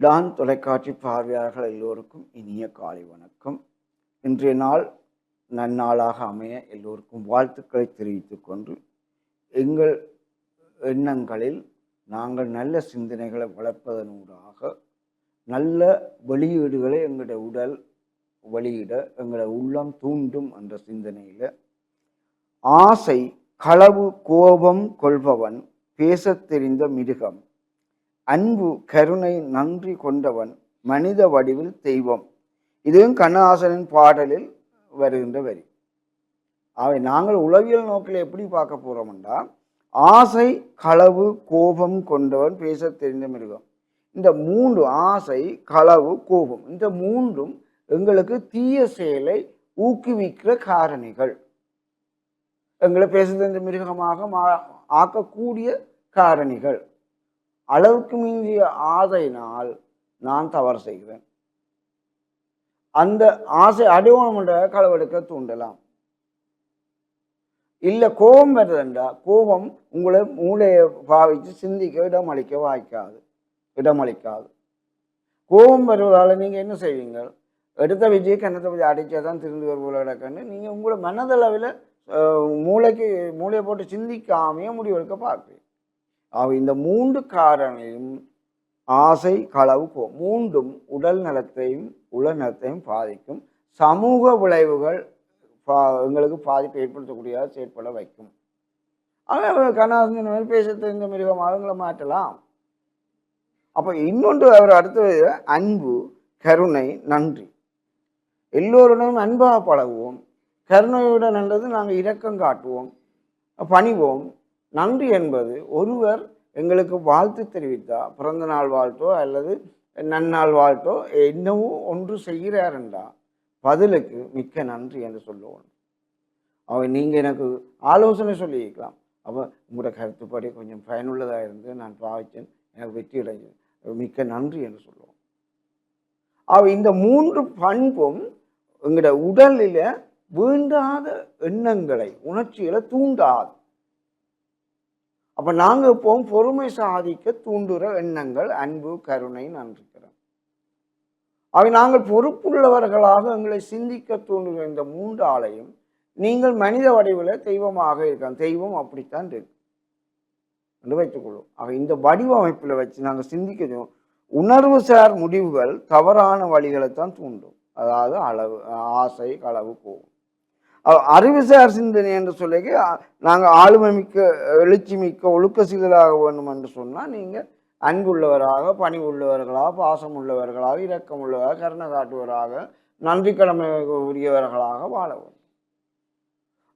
Don தொலைக்காட்சி பார்வையாளர்கள் எல்லோருக்கும் இனிய காலை வணக்கம். இன்றைய நாள் நன்னாளாக அமைய எல்லோருக்கும் வாழ்த்துக்களை தெரிவித்துக் கொண்டு எங்கள் எண்ணங்களில் நாங்கள் நல்ல சிந்தனைகளை வளர்ப்பதனூடாக நல்ல வெளியீடுகளை எங்களுடைய உடல் வெளியிட எங்களை உள்ளம் தூண்டும் என்ற சிந்தனையில். ஆசை களவு கோபம் கொள்பவன் பேசத் தெரிந்த மிருகம். அன்பு கருணை நன்றி கொண்டவன் மனித வடிவில் தெய்வம். இதுவும் கண்ணஹாசனின் பாடலில் வருகின்ற வரி. அவை நாங்கள் உளவியல் நோக்கில் எப்படி பார்க்க போகிறோம்டா ஆசை களவு கோபம் கொண்டவன் பேசத் தெரிந்த மிருகம். இந்த மூன்று ஆசை களவு கோபம் இந்த மூன்றும் எங்களுக்கு தீய செயலை ஊக்குவிக்கிற காரணிகள். எங்களை பேச மிருகமாக மா- ஆக்கக்கூடிய காரணிகள். அளவுக்கு மீந்திய ஆசையினால் நான் தவறு செய்கிறேன். அந்த ஆசை அடைவனமுண்ட களவெடுக்க தூண்டலாம். இல்லை கோபம் வருதுண்டா கோபம் உங்களை மூளையை பாவிச்சு சிந்திக்க இடமளிக்க வாய்க்காது. இடமளிக்காது. கோபம் வருவதால் நீங்க என்ன செய்வீங்க எடுத்த விஜய் கண்ணத்தை வச்சு அடிச்சாதான் திருந்து வருவோம் கிடக்குன்னு நீங்கள் உங்களை மனதளவில் மூளைக்கு மூளையை போட்டு சிந்திக்காமையே முடிவெடுக்க பார்க்குறீங்க. அவ இந்த மூன்று காரணையும் ஆசை களவு கோ மூன்றும் உடல் நலத்தையும் உள நலத்தையும் பாதிக்கும். சமூக விளைவுகள் பா எங்களுக்கு பாதிப்பை ஏற்படுத்தக்கூடிய செயற்பட வைக்கும். ஆனால் கண்ணாசன் மாதிரி பேச தெரிஞ்ச மிருகமாக அவங்கள மாற்றலாம். அப்போ இன்னொன்று அவர் அடுத்தது அன்பு கருணை நன்றி. எல்லோருடனும் அன்பாக பழகுவோம். கருணையுடன் என்றது நாங்கள் இரக்கம் காட்டுவோம். பணிவோம். நன்றி என்பது ஒருவர் எங்களுக்கு வாழ்த்து தெரிவித்தா பிறந்த நாள் வாழ்த்தோ அல்லது நன்னாள் வாழ்த்தோ என்னவோ ஒன்று செய்கிறாருண்டா பதிலுக்கு மிக்க நன்றி என்று சொல்லுவோம். அவன் நீங்கள் எனக்கு ஆலோசனை சொல்லியிருக்கலாம். அப்போ உங்களோட கருத்துப்படி கொஞ்சம் பயனுள்ளதாக இருந்து நான் பாவிச்சேன். எனக்கு வெற்றி அடைஞ்சேன் மிக்க நன்றி என்று சொல்லுவோம். அவ இந்த மூன்று பண்பும் எங்களோட உடலில் வேண்டாத எண்ணங்களை உணர்ச்சிகளை தூண்டாது. அப்போ நாங்கள் இப்போ பொறுமை சாதிக்க தூண்டுற எண்ணங்கள் அன்பு கருணை நன்றிக்கிறோம். அவை நாங்கள் பொறுப்புள்ளவர்களாக எங்களை சிந்திக்க தூண்டுகிற இந்த மூன்று ஆளையும் நீங்கள் மனித வடிவில் தெய்வமாக இருக்கலாம் தெய்வம் அப்படித்தான் இருக்கு. என்று வைத்துக்கொள்வோம் ஆக இந்த வடிவமைப்பில் வச்சு நாங்கள் சிந்திக்கிறோம் உணர்வு சார் முடிவுகள் தவறான வழிகளை தான் தூண்டும். அதாவது அளவு ஆசை களவு போகும். அறிவுசார் சிந்தனை என்று சொல்லி நாங்கள் ஆளுமை மிக்க எழுச்சி மிக்க ஒழுக்க சீதலாக வேண்டும் என்று சொன்னால் நீங்கள் அன்புள்ளவராக பணி உள்ளவர்களாக பாசம் உள்ளவர்களாக இரக்கம் உள்ளவராக கருணை காட்டுவராக நன்றி கடமை உரியவர்களாக வாழ வேண்டும்.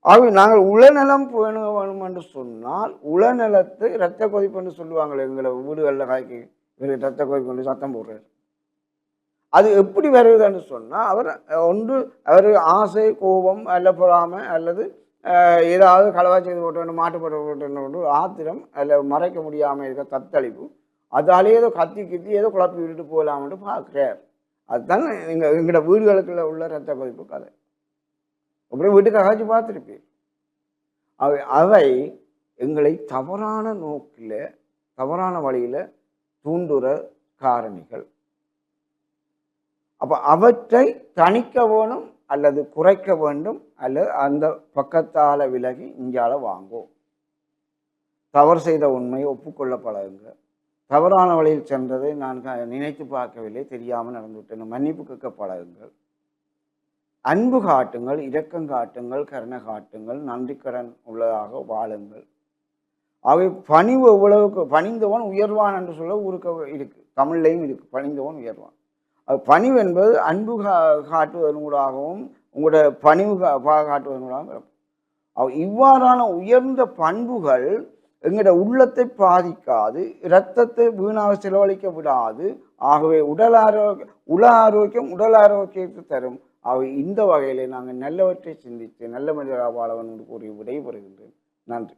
ஆகவே நாங்கள் உளநலம் பேண வேணும் என்று சொன்னால் உளநலத்தை இரத்த கொதிப்பு என்று சொல்லுவாங்களே எங்களை வீடுகளில் காய்க்கு இரத்த கொதிப்பு என்று சத்தம் போடுறாரு அது எப்படி வருதுன்னு சொன்னால் அவர் ஒன்று அவர் ஆசை கோபம் அல்ல பொறாமை அல்லது ஏதாவது களவா செய்து போட்டு வேண்டும் மாட்டு போட்டு ஆத்திரம் அல்ல மறைக்க முடியாமல் இருக்க தத்தளிப்பு அதாலே ஏதோ கத்தி கித்தி ஏதோ குழப்பி விட்டுட்டு போகலாம்னு பார்க்குறார். அதுதான் எங்கள் எங்களோட வீடுகளுக்குள்ள உள்ள ரத்த கொதிப்பு கதை. அப்படியே வீட்டுக்கு அகாச்சி பார்த்துருப்பேன் அவை அவை எங்களை தவறான நோக்கில் தவறான வழியில் தூண்டுற காரணிகள். அப்போ அவற்றை தணிக்க வேணும் அல்லது குறைக்க வேண்டும் அல்லது அந்த பக்கத்தால் விலகி இங்கால வாங்கும். தவறு செய்த உண்மை ஒப்புக்கொள்ள பழகுங்க தவறான வழியில் சென்றதை நான் நினைத்து பார்க்கவில்லை தெரியாமல் நடந்துவிட்டேன். மன்னிப்பு கேட்க பழகுங்கள் அன்பு காட்டுங்கள் இரக்கம் காட்டுங்கள் கருணை காட்டுங்கள் நன்றிக்கடன் உள்ளதாக வாழுங்கள். அவை பணிவு எவ்வளவுக்கு பணிந்தவன் உயர்வான் என்று சொல்ல ஊருக்கு இருக்கு. தமிழ்லையும் இருக்கு. பணிந்தவன் உயர்வான். பணிவு என்பது அன்பு கா காட்டுவதனூடாகவும் உங்களோட பணிவு கா காட்டுவதனூடாகவும் இருக்கும். இவ்வாறான உயர்ந்த பண்புகள் எங்களோட உள்ளத்தை பாதிக்காது இரத்தத்தை வீணாக செலவழிக்க விடாது ஆகவே உடல் ஆரோக்கிய உள ஆரோக்கியம் உடல் ஆரோக்கியத்தை தரும். அவை இந்த வகையில் நாங்கள் நல்லவற்றை சிந்தித்து நல்ல மனிதராக வாழவன் என்று கூறி விடைபெறுகின்றேன். நன்றி.